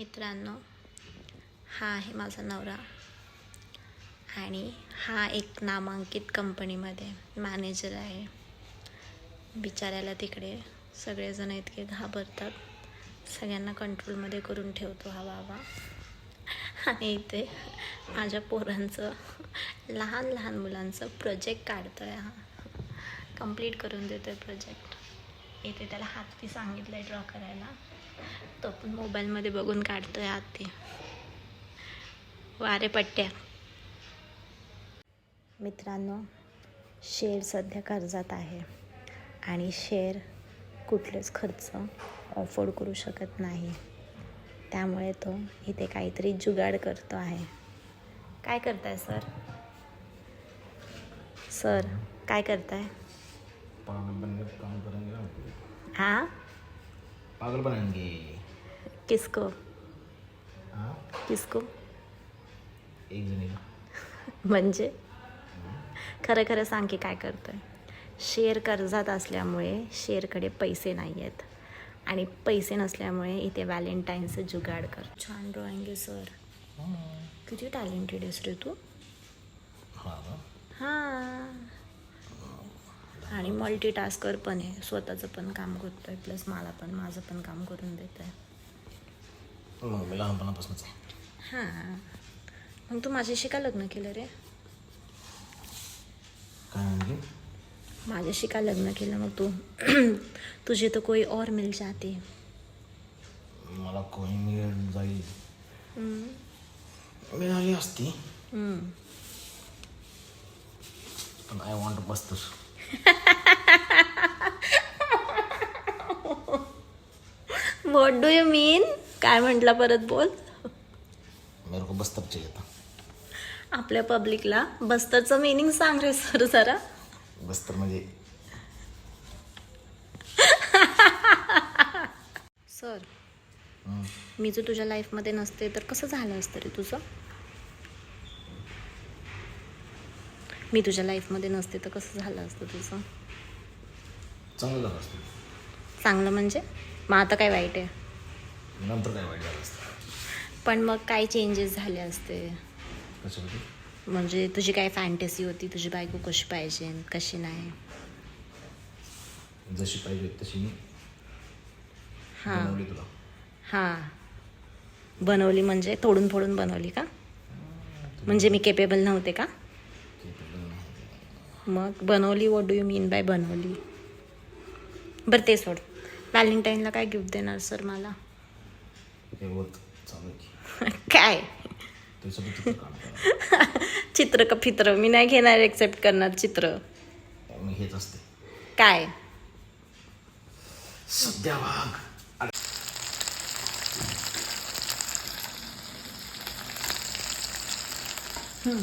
मित्रांनो हा आहे माझा नवरा आणि हा एक नामांकित कंपनीमध्ये मॅनेजर आहे. बिचाऱ्याला तिकडे सगळेजण इतके घाबरतात. सगळ्यांना कंट्रोलमध्ये करून ठेवतो हा बाबा. आणि इथे माझ्या पोरांचं लहान लहान मुलांचं प्रोजेक्ट काढतो आहे हा. कंप्लीट करून देतो आहे प्रोजेक्ट इथे त्याला हाती सांगितलं आहे ड्रॉ करायला. तो पण मोबाईलमध्ये बघून काढतोय हाती वारे पट्ट्या. मित्रांनो शेर सध्या कर्जात आहे आणि शेर कुठलेच खर्च अफोर्ड करू शकत नाही. त्यामुळे तो इथे काहीतरी जुगाड करतो आहे. काय करताय सर सर काय करताय? हाँ? पागल बनाएंगे किसको? हाँ? किसको? एक जने का म्हणजे? खरं खरं सांग की काय करतोय. शेर कर्जात असल्यामुळे शेरकडे पैसे नाही आहेत आणि पैसे नसल्यामुळे इथे व्हॅलेंटाईनचं जुगाड कर. छान ड्रॉइंग आहे सर किती टॅलेंटेड आहेस रे तू? हां आणि मल्टीटास्कर पण आहे. स्वतःचं पण काम करतोय प्लस मला पण माझं पण काम करून देत आहे मग लहानपणापासूनच आहे. हां. मग तू माझ्याशी का लग्न केलं रे? काय म्हणजे? माझ्याशी का लग्न केलं? मग तू तुझे तर कोई और मिल जाते. मला कोणी मिळेल जाईल. मिळाली असती. पण I want Bastar. What do you mean काय म्हटलं परत बोल. मेरे को बस्तर चाहिए था. आपल्या पब्लिकला बस्तरचं मिनिंग सांग रे सर जरा. बस्तर म्हणजे? सर हम्म. मी जर तुझ्या लाईफमध्ये नसते तर कसं झालं असतं रे तुझं? मी तुझ्या लाईफमध्ये नसते तर कसं झालं असतं तुझं? चांगलं झालं असतं. चांगलं म्हणजे? मग आता काय वाईट आहे? नंतर काय वाईट झालं असतं? पण मग काय चेंजेस झाले असते? म्हणजे तुझी काय फॅन्टसी होती? तुझी बायको कशी पाहिजे? कशी नाही? जशी पाहिजे तशी मी हां. बनवली तुला. हां. बनवली म्हणजे? तोडून फोडून बनवली का? म्हणजे मी केपेबल नव्हते का. मग बनवली what do you mean by बनवली? बरं ते सोड. व्हॅलेंटाईनला काय गिफ्ट देणार सर मला? काय? चित्र का फित्र? मी नाही घेणार एक्सेप्ट करणार चित्र. काय? सध्या वाघ हम्म.